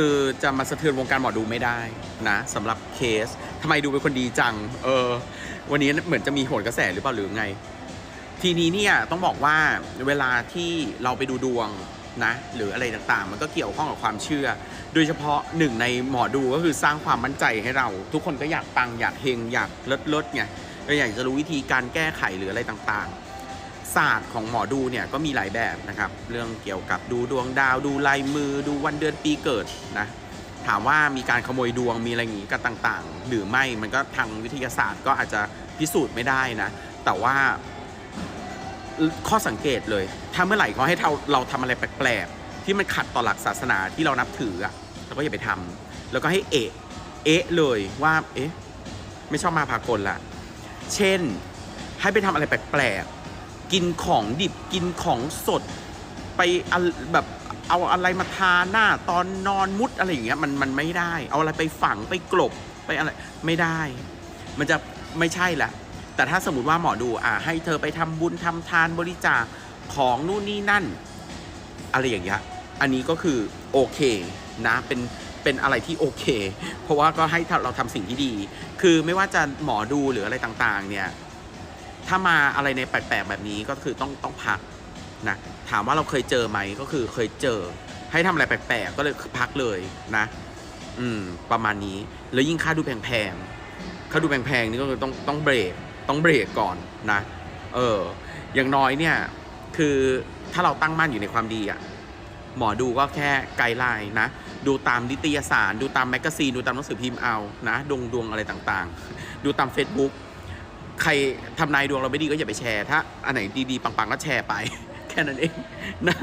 คือจะมาสะเทือนวงการหมอดูไม่ได้นะสำหรับเคสทำไมดูเป็นคนดีจัง เออ วันนี้เหมือนจะมีโหนกระแสหรือเปล่าหรือไง ทีนี้เนี่ยต้องบอกว่าเวลาที่เราไปดูดวงนะหรืออะไรต่างๆ มันก็เกี่ยวข้องกับความเชื่อ โดยเฉพาะหนึ่งในหมอดูก็คือสร้างความมั่นใจให้เรา ทุกคนก็อยากปังอยากเฮงอยากเลิศเลิศไงก็อยากจะรู้วิธีการแก้ไขหรืออะไรต่างๆ ศาสตร์ของหมอดูเนี่ยก็มีหลายแบบนะครับ เรื่องเกี่ยวกับดูดวงดาวดูลายมือดูวันเดือนปีเกิดนะถามว่ามีการขโมยดวงมีอะไรอย่างงี้กันต่างๆ หรือไม่มันก็ทางวิทยาศาสตร์ก็อาจจะพิสูจน์ไม่ได้นะ แต่ว่าข้อสังเกตเลย ถ้าเมื่อไหร่เขาให้เราเราทำอะไรแปลกๆ ที่มันขัดต่อหลักศาสนาที่เรานับถืออะเราก็อย่าไปทำแล้วก็ให้เอะเอะเลยว่าเอ๊ะไม่ชอบมาพากลละเช่น ให้ไปทำอะไรแปลกๆ กินของดิบกินของสด ไปแบบเอาอะไรมาทาหน้าตอนนอนมุดอะไรอย่างเงี้ยมันมันไม่ได้ เอาอะไรไปฝังไปกลบไปอะไรไม่ได้ มันจะไม่ใช่ละแต่ถ้าสมมติว่าหมอดูอะให้เธอไปทำบุญทำทานบริจาคของนู่นนี่นั่น อะไรอย่างเงี้ยอันนี้ก็คือโอเคนะเป็นเป็นอะไรที่โอเค เพราะว่าก็ให้เราทำสิ่งที่ดี คือไม่ว่าจะหมอดูหรืออะไรต่างๆ เนี่ย ถ้ามาอะไรในแปลกๆแบบนี้ก็คือต้องต้องพักนะถามว่าเราเคยเจอไหมก็คือเคยเจอ ให้ทำอะไรแปลกๆก็เลยพักเลยนะ อืม ประมาณนี้แล้วยิ่งค่าดูแพงๆค่าดูแพงๆนี่ก็คือต้องต้องเบรกต้องเบรกก่อนนะ เออ อย่างน้อยเนี่ย คือถ้าเราตั้งมั่นอยู่ในความดีอะหมอดูก็แค่ไกด์ไลน์นะ ดูตามนิตยสาร ดูตามแมกกาซีน ดูตามหนังสือพิมพ์เอานะดวงดวงอะไรต่างๆ ดูตาม Facebook รทำนายดวงเราไม่ดีก็อย่าไปแชร์ ถ้าอันไหนดีๆ ปังๆ ก็แชร์ไป แค่นั้นเองนะ